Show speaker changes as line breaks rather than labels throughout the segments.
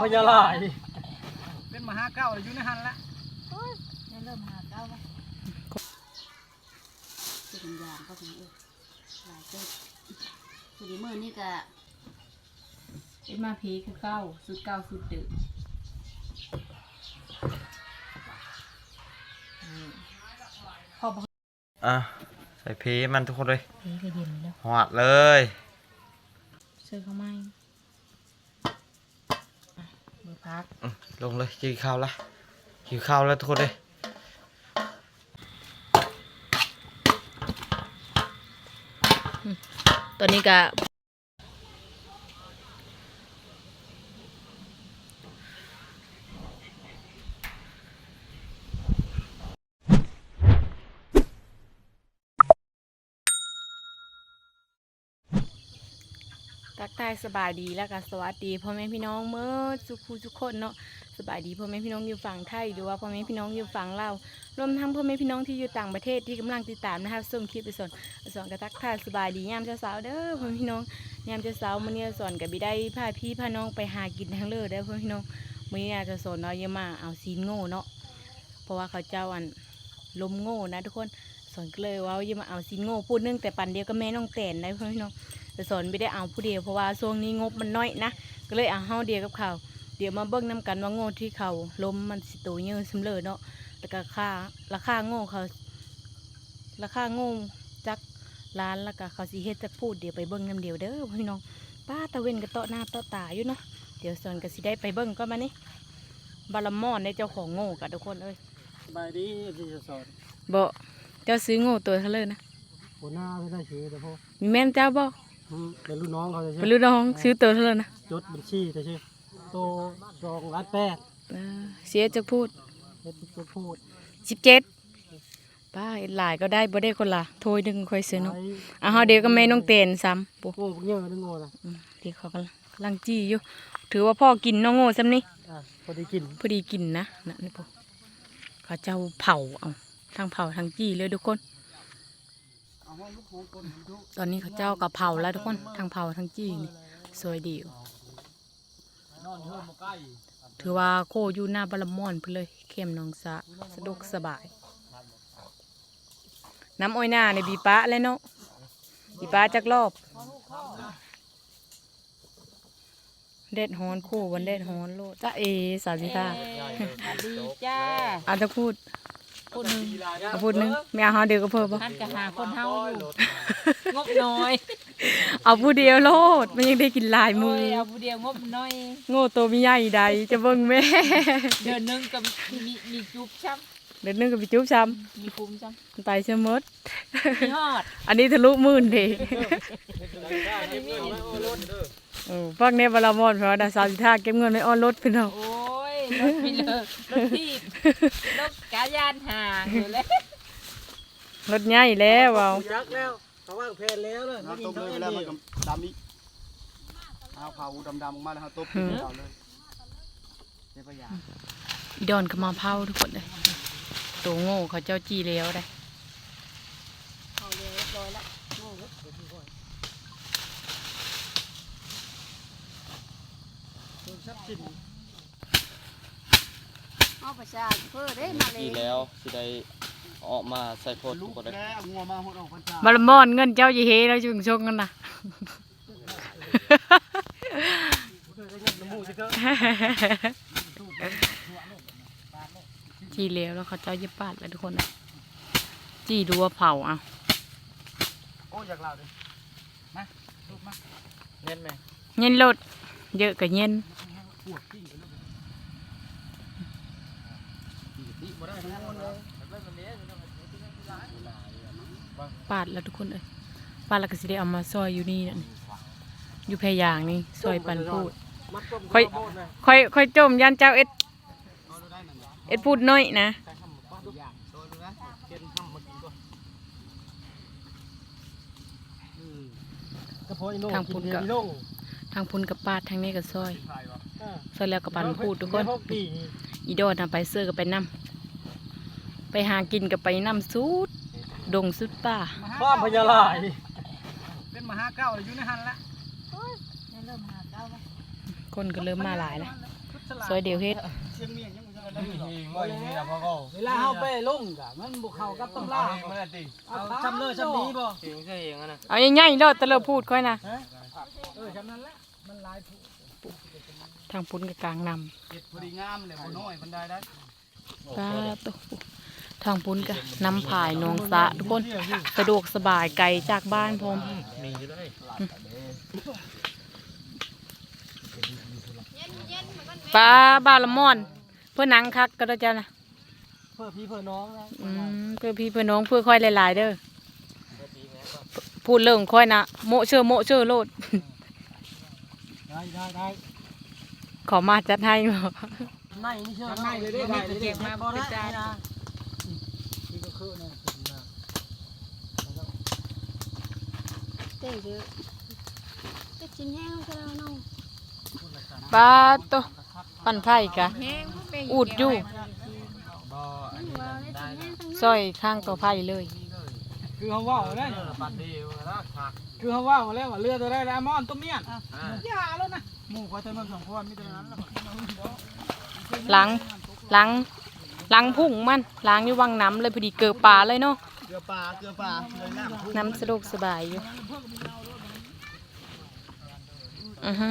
พญาลาย
เป็นมหาเก้าอยู่ในหันละ
เริ่มหาเก้าแล้วสุดยางก็ถึงเออหลายเจ้าสุดมือนี่ก็
เป็นมาพีคือเก้าสุดเก้าสุดดึก
อะใส่พีมันทุกคนเลย
นี่ก็เย็นแล้ว
หอดเลย
เสื้อข้าวไหม้อะมือ พัก
อืมลงเลยกินข้าวละกินข้าวแล้วทุกคนเลย
ตอนนี้ก็ ทักทายสบายดีแล้วก็สวัสดีพ่อแม่พี่น้องเมื่อสุขุทุกคนเนาะสบายดีพ่อแม่พี่น้องอยู่ฝั่งไทยหรือว่าพ่อแม่พี่น้องอยู่ฝั่งลาวรวมทั้งพ่อแม่พี่น้องที่อยู่ต่างประเทศที่กำลังติดตามนะคะส่งคลิปไปสอนสอนกระทักทายสบายดียามเช้าสาวๆเด้อพ่อแม่พี่น้องยามเช้าสาวมื้อนี้สอนกับบิได้พาพี่พาน้องไปหากินทางเลิศเด้อพ่อแม่พี่น้องมื้อนี้อาจะสอนเนาะเยอะมาเอาซีนโง่เนาะเพราะว่าเขาเจ้าอันลมโง่นะทุกคนสอนก็เลยว่าเยอะมาเอาซีนโง่พูดเนึงแต่ปันเดียวก็แม่น้องแตนได้พ่อแม่พี่น้อง แต่สอนไม่ได้เอาผู้เดียวเพราะว่าช่วงนี้งบมันน้อยนะก็เลยเอาเฮาเดียวกับเขาเดี๋ยวมาเบิ่งน้กันว่าโง่ที่เขาล้มมันสิโตเยอะสำเลยเนาะแล้วก็ค่าราคาโง่เขาราคาโง่จักล้านแล้วก็เขาสิเฮ็ดจักพูดเดี๋ยวไปเบิ่งน้ำเดียวเด้อพี่น้องป้าตะเวนก็เตาะหน้าเตาะตาอยู่เนาะเดี๋ยวสอนก็สิได้ไปเบิ่งก็มานี่บาลามอนในเจ้าของโง่กับทุกคนเอ้ย
สบายดีพี่จะสอน
บ่เจ้าซื้อโง่ตัวเท่าเลยนะ
หัวหน้าไม่ได้ชื่อแต่พอ
มีแม่นเจ้าบ่
อืม เป็นลูกน้องเขาจะ
เป็
ชื่
นลูกน้องซื้อตัวเท่าเลยนะ
จดบัญชีแต่ชื่อโตรองรัดแปด
เออเสียจักพูด
เฮ็ดตัวพูด
สิบเจ็ดป้าเอ็ดหลายก็ได้บ่ได้คนละโทยหนึ่งค่อยซื้อเนาะ
ไอ้
อะเฮาเดี๋ยวก็แม่น้องเตนซ้ำปุ๊
โง่พวกเงี้ยนึงโง่นะ
เดี๋ยวเขากำลังกำลังจี้อยู่ ถือว่าพ่อกินน้องโง่ซ้ำนี่
อะพอดีกิน
พอดีกินนะนะนี่ปุ๊เขาเจ้าเผาเอาทั้งเผาทั้งจี้เลยทุกคน ตอนนี้เขาเจ้ากับเผาแล้วทุกคนทั้งเผาทั้งจี้นี่สวยดีอยู่ถือว่าโคอยู่หน้าบาลามอนไปเลยเข้มหนองสะสะดวกสบาย น้ำอ้อยหน้าในบีปะแล้วเนาะบีปะจักรอบเด็ดฮอนคู่วันเด็ดฮอนโลดจ้าเอสาวสิค่ะ
ดีจ้า
อาจจะพูด
คนหนึ่ง
เอาพูดหนึงไม่เอาเฮาเดียวก็เพิ่มปะ
ท่านก็หาคนเฮาอยู่งบน้อย
เอาผู้เดียวโลดมันยังได้กินหลายมื
โอ้
อย
เอาผู้เดียวงบน้อย
โง่ตัวมีใหญ่ใดจะเบิ่งแม่
เดือนหนึงก็มีมีจุบช้
เดี๋ยวนึงก็ไปจุ๊บซ้ำ
มีภูมิช้ำ
ไปเสมดำ
มีฮอด
อันนี้ทะลุหมื่นเด็เออฟังเนี่ยบาลามอนเพราะว่าดาสาวสิท่าเก็บเงินไม่อ้อนรถพี่น้อง
โอ้ย รถไม่เลิกรถทีบรถกายานห่างอยู่เลย
รถใหญ่แล้วเอา
ยักษ์แล้วเขาว่างแผนแล้วเลย
เอาต้มเลยไปแล้วมันก็ดำอีกเอาขาวดำๆออกมาแล้วเอาต้มกินเอาเลยเดี๋ยวไปยา
อีดอนก็มาเผาทุกคนเลยตัวโง่เขาเจ้าจี้แล้วได้
เอาประชาเพื่อได้มาเลย
ดีแล้วสิได้ออกมาใส่โพด
ลู
ทุก
ก
คนเลย
แก่งัวมาหดออกพันจา
บาลามอนเงินเจ้าจะเฮแล้วจึงชกกันนะจี้แล้วแล้วเขาเจ้าเย็บปาดแล้วทุกคนนะจี้ดูว่าเผาอะ
โอ้อยากเล่าดิมาลูกมา
เน้นไหม
เย็นรถเยอะกับเย็น
ตีบ่ได้ทั้งหมดเลย
ปาดแล้วทุกคนเอ้ยปาดแล้วก็สิได้เอามาซอยอยู่นี่นั่นอยู่แพรยางนี่ซอยปันพูดค่อย
ค่
อยค่อยจมยันเจ้าเอ็ดเอ็ดพูดน้อยนะทางพุ
น
ก็
วโน่
ทางพุนกับปาดทางนี้กับซอยซอยแล้วกับปันพูดทุกคน
เดี๋ยวพวปีนี่
อีโดนทำไปเสื้อกับไปนํ ไปหากินกับไปนํสุด ดงสุดป่า
บ้านพญาลายเป็นมหาเก้าอยู่ในหันละ
เริ่มหาเก้าแล้ว
คนก็เริ่มมาหลายแล้ว
สุด
ซอยเดียวเฮ็ด
เชียงเมียงยังบ่ทันได้หรอก
บ่เลยนะพ่อก็เวลาเฮาไปลงกะมันบ่เข้ากับตำราเอาชำเลอชำนี้บ่
เอาใหญ่ๆเด้อตะเลอพูดค่อยนะ
เออชำนั้นแหละมันหลายผู้
ทางพุ่นกับกลางนำ
เฮ็ดพอดีงามเลยบ่น้อยมันได้ได้
ปลาตัว ทางพุ่นกับน้ำผายหนองสะทุกคนสะดวกสบายไกลจากบ้านพร้อมปลาบาละม่อน เพื่อหนังคักก็ได้เจ้านะ
เพื่อพี่เพื่อน้องนะ
อืมเพื่อพี่เพื่อน้องเพื่อค่อยหลายๆเด้อพูดเรื่องค่อยนะโมเชื่อโมเชื่อโลด
ได้ได้ได้
ขอมาจัดให้บ่
ในนี่เชื่อในเลยได้ได้เลยเก็บมาบ่ได้นะนี่ก็คือเนี่ย
เต้เยอะแต่ชิ้นแห้งก็แล้วน้อง
ปลาตัวปั่นไผ่กะ
แห้งพวกเป็น
อูดอยู่
ว่าได้ชิ้นแห้งทั้งนั้น
ซอยข้างตัวไผ่เลย
คือเขาว่าได้คือเขาว่ามาแล้วว่าเรือตัวได้แล้วมอนตัวเมียนอย่าแล้วนะหมู่ก็จะมาสองคนมีแต่นั้นแล้ว
หลังหลังหลังพุ่งมันล้างอยู่วังน้ำเลยพอดีเกิดปลาเลยเนาะ
เกลือปลาเกลือปลาเลยน้ำ
น้ำสะดวกสบายอยู่อือฮึ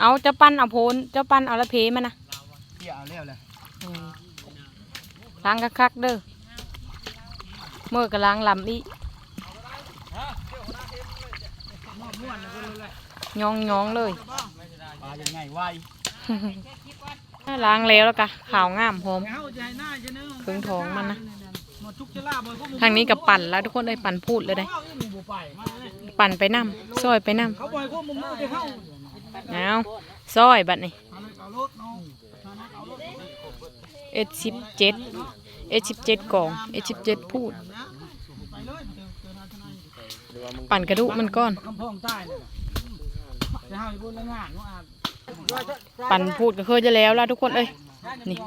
เอาเจ้าปั้นเอาโพนเจ้าปั้นเอาละเพมันนะ
เกี่ยวแล้วแหละ
อืมล้างคักๆเด้อเมื่อก็ล้างลำอีกยองยองๆเลย
ปลายังไงไว
ล้างแล้วแล้วกะขาวงามหอม
เฮาจะให้หน้าจะเนื้อ
เครื่องทองมันนะ
หมดทุกจะลาบ่พวกมึง
ทางนี้กับปั่นแล้วทุกคนเลยปั่นพูดเลยได้
เอาอีหมู่บ่ไปมาเลย
ปั่นไปน้ำซอยไปน้
เขาบ่อยพวกมึงมือไปเข้าำ
เอาซอยบัดนี้
เอาเลยเอารถเนาะเอารถ
เอสิบเจ็ดเอสิบเจ็ดกล่องเอสิบเจ็ดพูด
ไปเลยเจอเจอนาทนาย
ปั่นกระดูกมันก้อน ปั่นพูดก็เคยจะแล้วละทุกคนเอ้ยนี่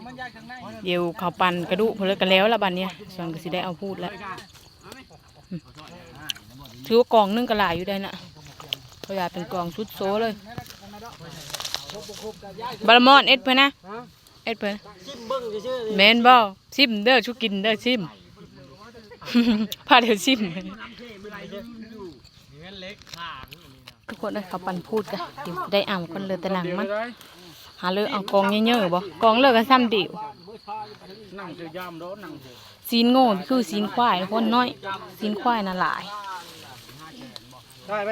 เดี๋ยวเขาปั่นกระดูกเพลยกันแล้วละบัดเนี้ยส่วนก็สิได้เอาพูดแล้วถือว่ากล่องนึ่งก็หลายอยู่ได้น่ะเขาอยากเป็นกล่องชุดโซเลยบารมอนเอ็ดเพื่อนนะเอ็ดเพื่อน
ซิมเบิ้งซื่อ
แมนบ่ซิมเด้อชุกินเด้อซิมพาเดี๋ยวซิม ทุกคนได้เขาปันพูดกันเดี๋ยวได้อ่ำคนเลยแต่หนังมันหาเลยเอากองเยอะๆบ่กองเลิกกันซ้ำเดียว
นั่งจะยามโดนนั่ง
ซีนโง่คือซีนควายทุกคนน้อยซีนควายน่ะหลาย
ได้ไหม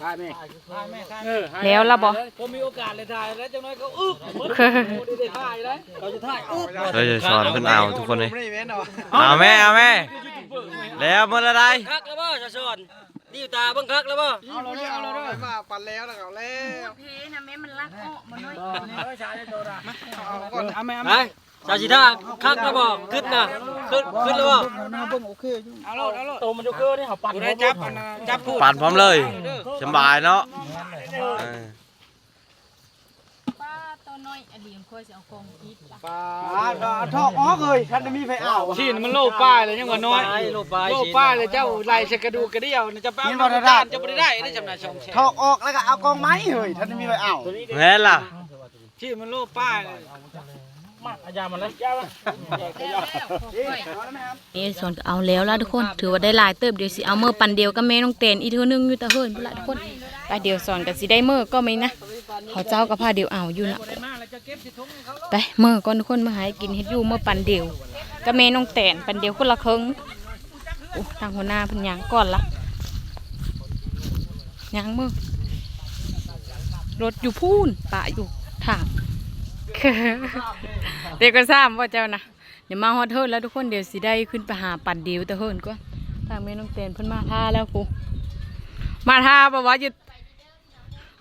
ได้ไหมได้ไหมเออ
แล้วละบ่
ผมมีโอกาสเลยถ่ายแล้วจังน้อยก็อึ๊บหมดได้ถ่ายเลยเขาจะถ่ายอึ๊บ
เราจะสอนเพิ่นเอาทุกคนเลยเอาแม่เอาแม่แล้วเมื่อไร
คักแล้วบ่ชาชอน ดีตาเบิ่งคักแล้วบ่
เอาเราเลยเอาเราเลยมาปั่นแล้วแล้วเอาแล้ว
เพนะแม่มันรักอ้อมาน้อย
เอาก่อนเอาแม่
ไปชาชิท่าคักแล้วบ่ขึ้นน่ะขึ้นขึ้นแล้วบ่
น้าเบิ่งโอเคอยู่
เอาโลดเอาโลดตัวมันจะเกลือนี่เขาปั่น
กูได้จับอันน่ะจับพูด
ปั่นพร้อมเลยสบายเนาะเออ
ป้าตัวน้อยอดีมค่อยสิเอากองอีกล่ะ
อ่า ทอกอ๋อเลยท่านจะมีไฟอ้าว
ชิ้นมันโลป้ายเลยยังว่าน้อย
โลปลาย
โลป้ายเลยเจ้าไล่ใส่กระดูกกระเดี่ยวจะไปเอาน้ำตาลจะไม่ได้ได้จำนวนสองแสน
ทอกออกแล้วก็เอากองไม้เฮ้ยท่านจะมีไฟอ้าว
แม่นล่ะ
ชิ้นมันโลป้ายเลยมาอาจารย์มันเลยยาว
นี่ส่วนก็เอาแล้วล่ะทุกคน ถือว่าได้หลายเติบเดี๋ยวสิเอาเมื่อปันเดียวกับแม่น้องเตนอีกเทื่อนึงอยู่แตะเฮิรนพุ่นละทุกคนไปเดี๋ยวสอนกันสิได้เมื่อก็ไม่นะ เขาเจ้ากับผ้าเดียวเอาอยู่น่ะ
มาแล้วจะเก็บสิทุ่งให้เขา
ไปเมื่อก่อนทุกคนมาหากินเฮ็ดอยู่เมื่อปันเดียวกับแม่น้องแตนปันเดียวคนละครึ่งโอ้ทางหัวหน้าเพิ่นหยังก่อนละหยังมือรถอยู่พูนปะอยู่ถามเด็กก็ทราบว่าเจ้านะเดี๋ยวมาฮอดเฮิรนแล้วทุกคนเดี๋ยวสิได้ขึ้นไปหาปันเดียวแต่เฮิรนก็ทางแม่น้องแตนเพิ่นมาท่าแล้วกูมาท่าบ่ว่าจะ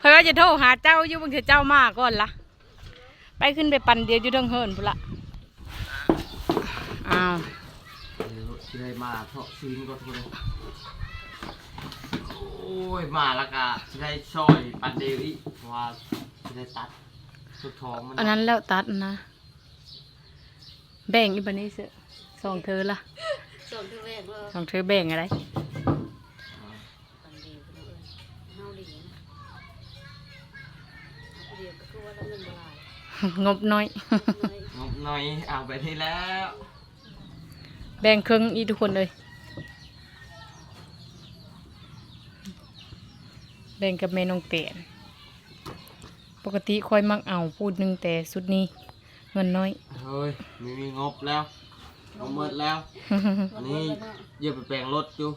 เพิ่นว่าจะโทรหาเจ้าอยู่บางทีเจ้ามาก่อนละไปขึ้นไปปั่นเดียวอยู่เทิงเฮิรนพุ่นละอ้าว
สิได้มาเถาะซีนก็ทุกคนเลยโอ้ยมาแล้วก็สิได้ซอยปันเดวอีกเพราะว่าสิได้ตัดสุดท้องมัน
อันนั้นแล้วตัดนะ แบ่งอีบันนี้เสอะสองเธอละ
ส่งที่แรกเลย
สองเธอแบ่งอะไร
เฮาดี
งบน้อย
งบหน่อยเอาไปที่แล้ว
แบ่งครึ่งอีกทุกคนเลย แบ่งกับแม่น้องเตียนปกติค่อยมักเอาพูดหนึ่งแต่สุดนี้ เงินน้อย
เฮ้ยไม่มีงบแล้วงบหมดแล้ว อันนี้เยอะไปแปลงรถอยู่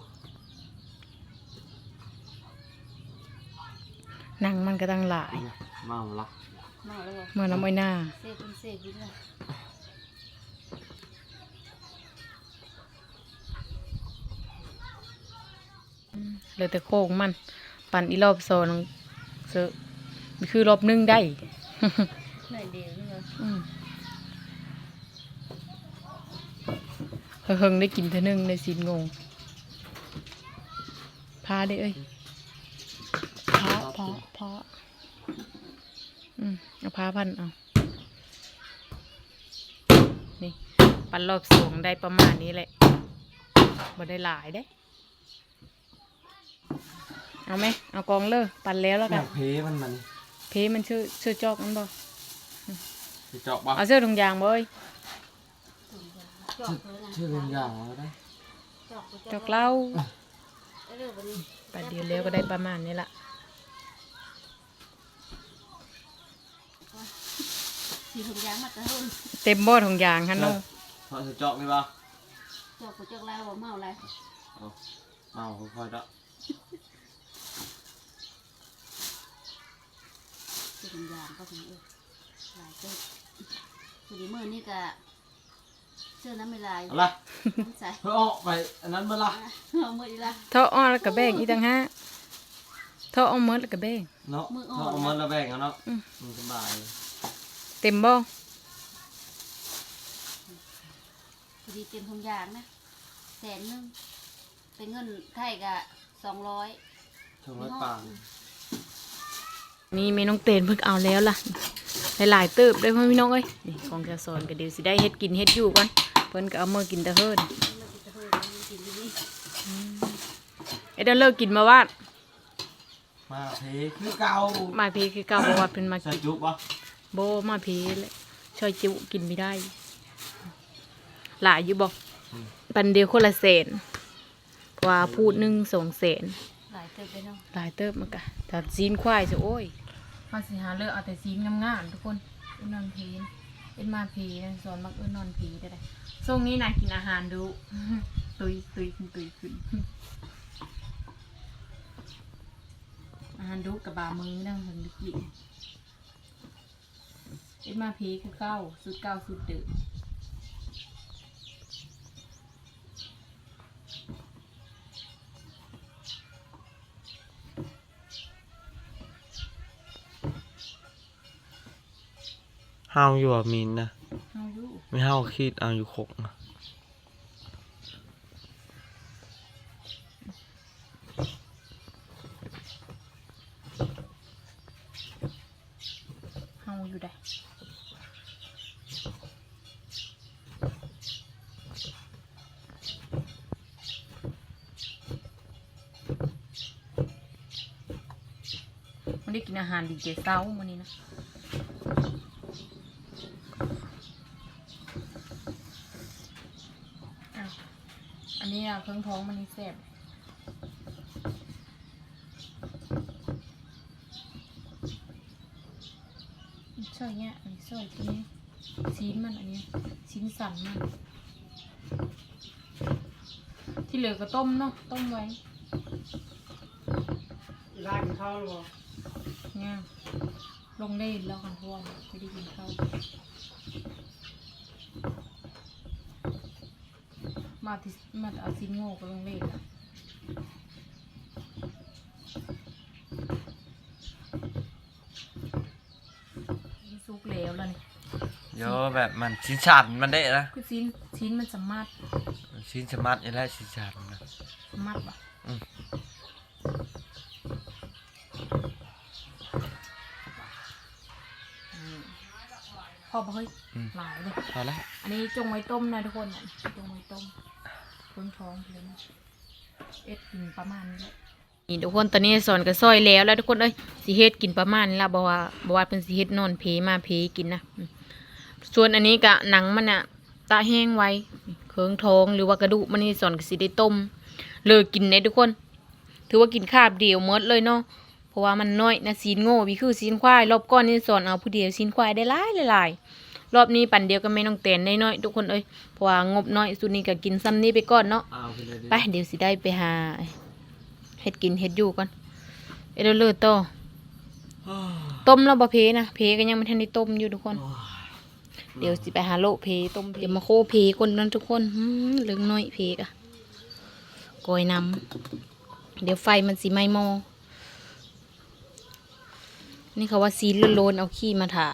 นั่งมันก็ตั้งหลาย
เมาละ
เมาแล้วบ่
เมื่อน้ำอ้อยหน้า
เสพเป็นเสพกินละ
เหลยแต่โค้งมัน ปั่นอีรอบโซนเซอะมันคือรอบหนึงได้
หน่อยเดียวนี่เหรอ
อืมเฮิงๆได้กินเท่านึงในสินงง พาได้เอ้ยพาพาพา อืมเอาพาพันเอานี่ปันรอบสูงได้ประมาณนี้แหละบ่ได้หลายได้ เอาไหมเอากองเลยปันแล้วแล้ว
แบ
กัน
บเพมันมัน
เพมันชื่อชื่อจอกมันบ่
จะเจาะปะ
เอาเสื้อถุงยางบ่เอ้ย
จอกเลยนะ
ชื่อเรื่องอย่างแล้วได้
จอก
จอกเหล้า
เออวันนี้
ปัดเดียวแล้วก็ได้ประมาณนี้ละ
สีถุงยางมาตะหุ่น
เต็มบ่ถุงยางฮันโน
พอจะเจาะไหมปะ
จอกกูจอกแล้วบ่เมาอะไร
เมาค่อยๆละ
สีถุงยางก็ถึงเออหลายเต้สีดีมือนี่ก็เสื้อน้ำไม่ลาย
เอาละ
ใส่
เพื่อออกไปอันนั้นเมื่อละ
เอามืออีละ
เท่าอ้อแล้วก็แบ่งอีกต่างหากเท่าอ้อมมดแล้วก็แบ่ง
เนาะ
มืออ่อน
เนาะ เอามันระแบ่งกันเนาะ
อืม
มันสบาย
เต็มบ่
สีดีเต็มถุงยางนะแสนหนึงเป็นเงินไทยก็สองร้อย
ชงไว้ปัง
นี่เมน้องเตนเพิ่งเอาแล้วล่ะหลายๆเติบได้พ่อพี่น้องเอ้ยนี่ของจะสอนก็เดี๋ยวสิได้เฮ็ดกินเฮ็ดอยู่ก่อนเพิ่นก็เอามากินแตะเฮิน
เราจะเพิ่มกินที่นี่
เอ็ดเดนเลิกกินมาว่า
มาเพคือเก่า
มาเพคือเก่าเพราะว่าเพิ่นมา
ใส่
กิน
จุ๊บปะ
โบมาเพเลยช่อยจิวกินไม่ได้ หลายอยู่บอกปันเดียวคนละแสนว่าพูดหนึ่งสองแสน
หลายเติบไปเนาะ
หลายเติบมากะแต่ซีนควายจะโอ้ยมาสิหาเลือกเอาแต่ซีนงามๆทุกคนเอ็นนอนเพนเป็นมาเพนะสอนมักเอ็นนอนเพได้เลยช่วงนี้นายกินอาหารดูตุยตุยขึ้นตุยขึ้นอาหารดูกับบามือนั่งคนลึกยิ่ง เอ็นมาเพคือเก้าสุดเก้าสุดเดิม
เฮาอยู่อะมินนะ
เอาอยู่
ไม่เฮาคิดเอาอยู่คกนะ
กินอาหารดีเจเซ้ามันนี้นะอันนี้อะเครื่องท้องมันนี่แซ่บช่วยเนี้ยอันนี้ช่วยทีนี้ชิ้นมันอันนี้ชิ้นสันมัน ที่เหลือก็ต้มเนาะต้มไว้
อีลากินข้าวหรือ เปล่า
เนี่ยลงได้แล้วกันเพราะว่าไม่ได้กินข้าวมาที่มาเอาซินโง่ก็ลงเล่นแล้วนี่ซุกแล้วแล้วนี่
เยอะแบบมันชิ้นชันมันได้นะ
คือชิ้นชิ้นมันสามารถ
ชิ้นสมัดนี่แหละชิ้นชันนะ
สามารถปะ
อืม
อืมพ อปะเฮ้ยหลายเลย
พอแล้ว
อันนี้จงไว้ต้มนะทุกคนน่ะจงไว้ต้มเพิ่งท้องเลยนะเอ็ดกินประมาณนี้แหละนี่ทุกคนตอนนี้สอนก็ซอยแล้วแล้วทุกคนเอ้ยสิเฮ็ดกินประมาณนี้ละบ่ว่าบ่ว่าเพิ่นสิเฮ็ดนอนเพมาเพกินนะอืมส่วนอันนี้ก็หนังมันน่ะตาแห้งไว้เคืองทองหรือว่ากระดูกมันนี่สอนก็สิได้ต้มเลิกกินได้ทุกคน ถือว่ากินคาบเดียวหมดเลยเนาะเพ ราะว่ามันน้อยนะซีนโง่พี่คือซีนควายรอบก้อนนี่สอนเอาผู้เดียวซีนควายได้หลายหลายๆรอบนี้ปั่นเดียวก็ไม่ต้องแตนได้น้อยทุกคนเอ้ยเพราะว่างบน้อยสุดนี้ก็กินซ้ำนี้ไปก่อนเนาะ
เอาไปเลยดิ
ไปเดี๋ยวสิได้ไปหาเฮ็ดกินเฮ็ดอยู่ก่อนเอ็ดเลือดต่อต้มแล้วบ่เพนะเพก็ยังไม่ทันได้ต้มอยู่ทุกคน เดี๋ยวสิไปหาโลเพต้มเพเดี๋ยวมาโคเพคนนั้นทุกคนหืมเหลืองน้อยเพกอะกอยนำเดี๋ยวไฟมันสิไหม้หม้อ นี่เขาว่าซีนโลนเอาขี้มาถ่า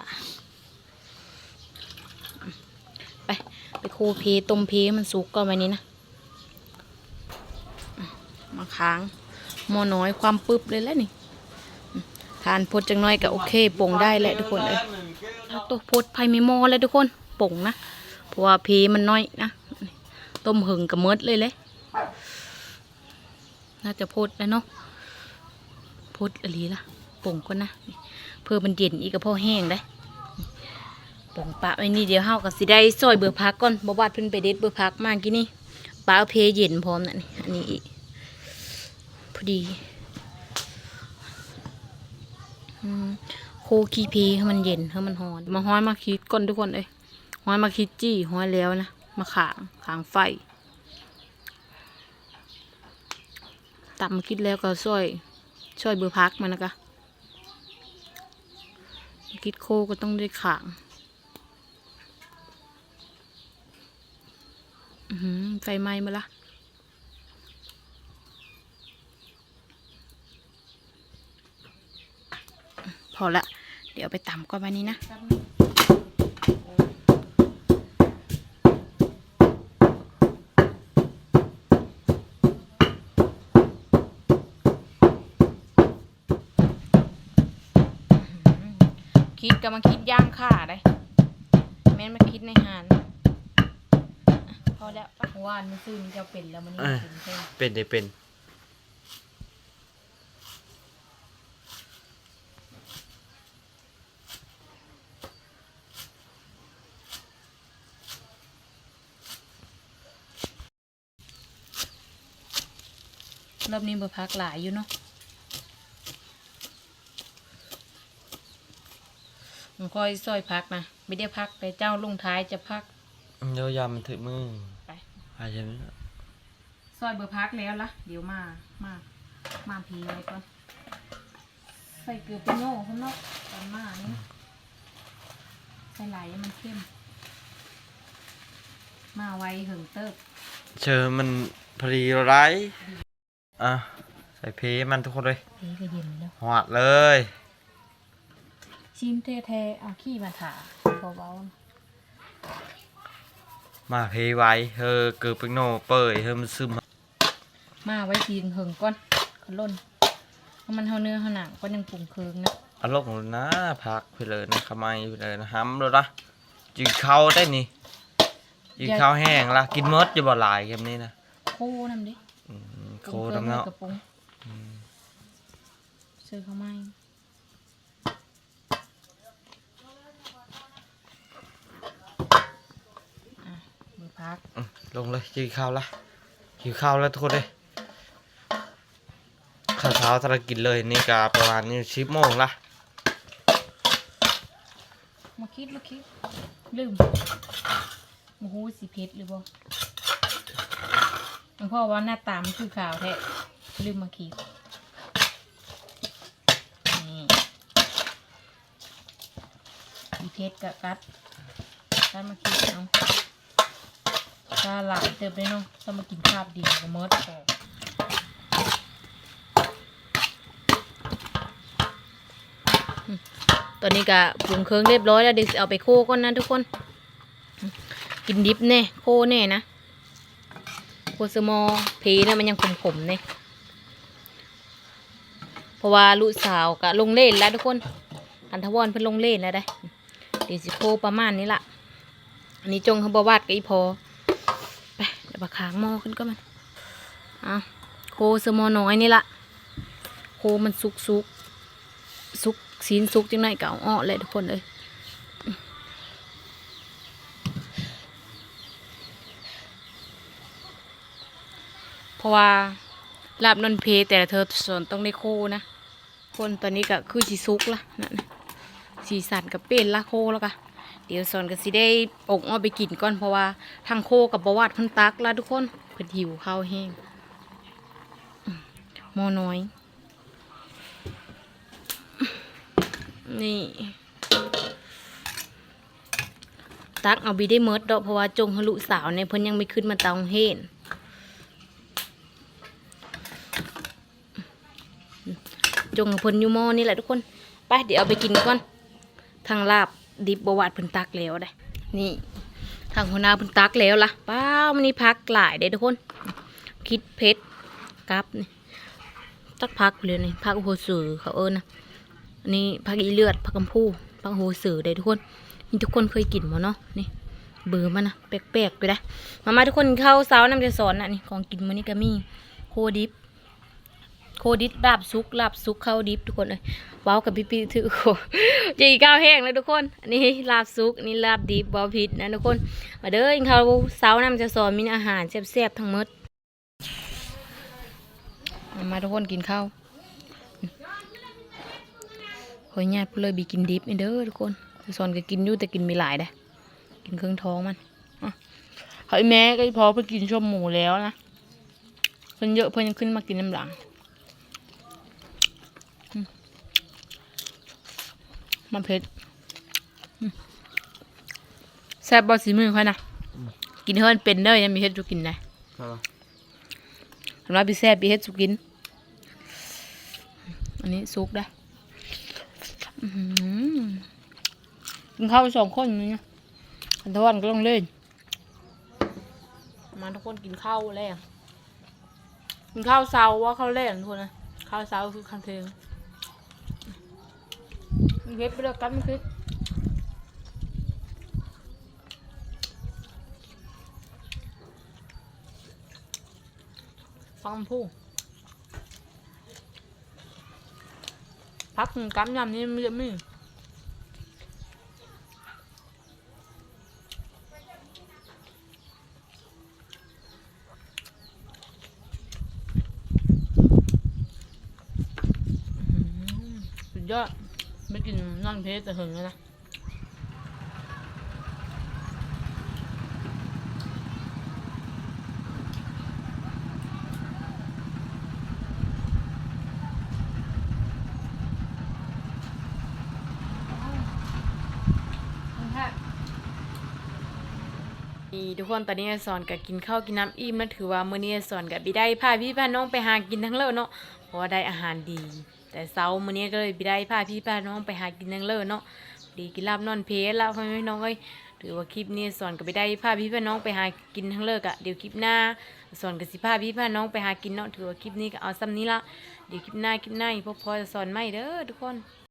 ไป ไปโคเพต้มเพมันสุกก่อนวันนี้นะ มาค้างหมอน้อยความปึ๊บเลยแล้วนี่ทานพดจังน้อยก็โอเคปลงได้แหล้วทุกคนเอ้ยตัวพดไผ่ไม่มอแล้วทุกคนปลงนะเพราะว่าเพมันน้อยนะต้มหึงกับมดเลยเลยน่าจะพดแล้วเนาะพดอะไรล่ะ ปลงก็นะนี่เพื่อมันเย็นอีกก็พอแห้งได้ปลงปะไว้นี่เดี๋ยวเฮาก็สิได้ซอยเบื่อพักก่อนบ่วาดเพิ่นไปเด็ดเบื่อพักมากี่นี่ปลาเพเย็นพร้อมนะนี่อันนี้อีกพอดีโคกีพีให้มันเย็นให้มันฮ้อนมาห้อยมาคิดก่อนทุกคนเอ้ยห้อยมาคิดจี้ห้อยแล้วนะมาขางขางไฟตับมาคิดแล้วก็ช่วยช่วยเบอร์พักมันนะคะ คิดโคก็ต้องได้ขางไฟไหม้มาละพอละ เดี๋ยวไปตำก้อนวันนี้นะ ก็มาคิดย่างข่าได้แม่นมาคิดในหานอะพอแล้วปะวานมันซื้อนี่จะเอาเป็นแล้วมันนี่กินแค่
เป็นได้เป็น
รอบนี้บ่พักหลายอยู่เนาะ มันค่อยซอยพักนะไม่ได้พักแต่เจ้าลงท้ายจะพัก
เดี๋ยวยำมันถึงมือ
ไป
อาใช่ไหม
ซอยเบอร์พักแล้วละเดี๋ยวมา มา มาพีไว้ก่อน ใส่เกลือไปโน่ข้างนอกตอนมานี่นะใส่หลายให้มันเข้ม มาไวหึงเติบ
เชิญมันพอดีไรอะ ใส่เพมันทุกคนเลย
นี่ก็เย็นแล้ว
หวาดเลย
ชิมเทๆเอาขี้มาถาเบาๆนะ
มาเพไว้เฮอเกือบเป็นโนเปิดเฮอมันซึม
มาไว้ทีหึงก้อนขล่นเพราะมันเท่าเนื้อเท่าหนังก็ยังปรุงเคืองนะ
อารมณ์เลยนะพักไปเลยนะขมายไปเลยนะห้ำเลยนะยืนเข้าได้นี่ยืนเข้าแห้งละกินมดจะบ่หลายแบบนี้นะ
โคน้ำดิ
อืมโค
ปรุง
ดำเนาะ
กระปุงเสื้อเขาวไหมอะมือ พัก
อืมลงเลยกินข้าวละหิวข้าวแล้วทุกคนเลยข้าวเช้าถ้าเรากินเลยนี่ก็ประมาณนี้ชิปโมงละ
มาคิดมาคิดลืมโมโหสีเพชรหรือบ่หลวงพ่อว่าหน้าตามนคือขาวแท้ลืมมาคิดนี่สีเพชรกับกัดกัดมาคิดเอา ถ้าหลายเติมได้เนาะต้องมากินคาบเดียวกับมดพอตอนนี้ก็ปรุงเครื่องเรียบร้อยแล้วเดี๋ยวสิเอาไปโคก่อนนะทุกคน กินดิบแน่โคแน่นะโคสมอเพนะมันยังขมๆเนี่ยเพราะว่าลูกสาวก็ลงเล่นแล้วทุกคนอันทวรเพิ่นลงเล่นแล้วได้เดี๋ยวสิโคประมาณนี้ละอันนี้จงเขาบวาดกับอีพอ ไปเดี๋ยวมาค้างมอขึ้นก็มันอะโคสมอน้อยนี่ละโคมันสุกสุกสุกซีนสุกจังไหนก็เอาอเลยทุกคนเลยเพราะว่าลาบนนเพแต่เธอส่วนต้องได้โคนะ คนตอนนี้ก็คือสีสุกละนั่นสีสันกับเป็นละโคแล้วก็ เดี๋ยวสอนก็สิได้อกอ้อไปกินก่อนเพราะว่าทางโคกับบวาดพิ่นตักละทุกคนเพิ่นหิวข้าวแห้งมอน้อย นี่ ตักเอาบีได้เมิดดอกเพราะว่าจงฮลุสาวเนี่ยเพิ่นยังไม่ขึ้นมาเตาเฮนจงเพิ่นอยู่มอนี่แหละทุกคน ไปเดี๋ยวเอาไปกินก่อนทางลาบ ดิบบวาดเพิ่นตักแล้วได้ นี่ทางหัวหน้าเพิ่นตักแล้วล่ะป้ามันนี่พักหลายเด้ทุกคน คิดเพชรกับนี่ตักพักเลยนี่พักโหสือเขาเอิ้นะอันนี้ผักอีเลือดผักกำพูผักโหสือได้ทุกคนนี่ทุกคนเคยกินมั้เนาะนี่เบอร์มันนะแปลกๆไปได้มามาทุกคนเข้าเสาน้ำจะสอนนะนี่ของกินมื้อนี้ก็มีโคดิบ โคดิบลาบซุกลาบซุกข้าวดิบทุกคนเลยว้าวกับพี่พี่ถือโคจะอีกข้าวแห้งเลยทุกคนอันนี้ลาบซุกนนี้ลาบดิบว้าวผิดนะทุกคน มาเด้อกินข้าวเสาน้ำจะสอนมีอาหารแซ่บๆทั้งหมดมาทุกคนกินข้าวหอยญาติเลยบีกินดิบนี่เด้อทุกคนซอนก็กินอยู่แต่กินไม่หลายได้กินเครื่องท้องมันหอยแม่ก็พอเพื่อกินชมหมูแล้วนะเพิ่นเยอะเพิ่นยังขึ้นมากินน้ำหลังอืม มันเผ็ดอืมแซ่บบอสีมือค่อยนะกินเฮิร์นเป็นเด้อยังมีเฮ็ดจุกินได้
ใช่ปะ
สำหรับพี่แซ่บพี่เฮ็ดสุกิน อันนี้ซุกได้อื้อหือกินข้าวไปสองคนนี่นะอันทวันก็ต้องเล่น มาทุกคนกินข้าวแล้วกินข้าวเช้าว่าข้าวแรกทุกคนนะข้าวเช้าคือคันเทงมัน เพ็ดไปเลยกันมันเพ็ดฟังพูพักกำยำนี่มันจะม่สุดยอด ไม่กินนั่นเพชรแต่หึงเลยนะนี่ทุกคนตอนนี้สอนกับกินข้าวกินน้ำอิ่มแล้วถือว่ามื้อนี้สอนกับบิได้พาพี่พาน้องไปหากินทั้งเลิศเนาะเพราะว่าได้อาหารดี แต่เช้ามื้อนี้ก็เลยบิได้พาพี่พาน้องไปหากินทั้งเลิศเนาะดีกินลาบนอนเพลแล้วพ่อแม่พี่น้องเอ้ยถือว่าคลิปนี้สอนก็ไปได้พาพี่พาน้องไปหากินทั้งเลิศอะเดี๋ยวคลิปหน้าสอนกับสิพาพี่พาน้องไปหากินเนาะถือว่าคลิปนี้ก็เอาซ้ำนี้ละเดี๋ยวคลิปหน้าคลิปหน้าอีกพวกพอจะสอนไม่เด้อทุกคน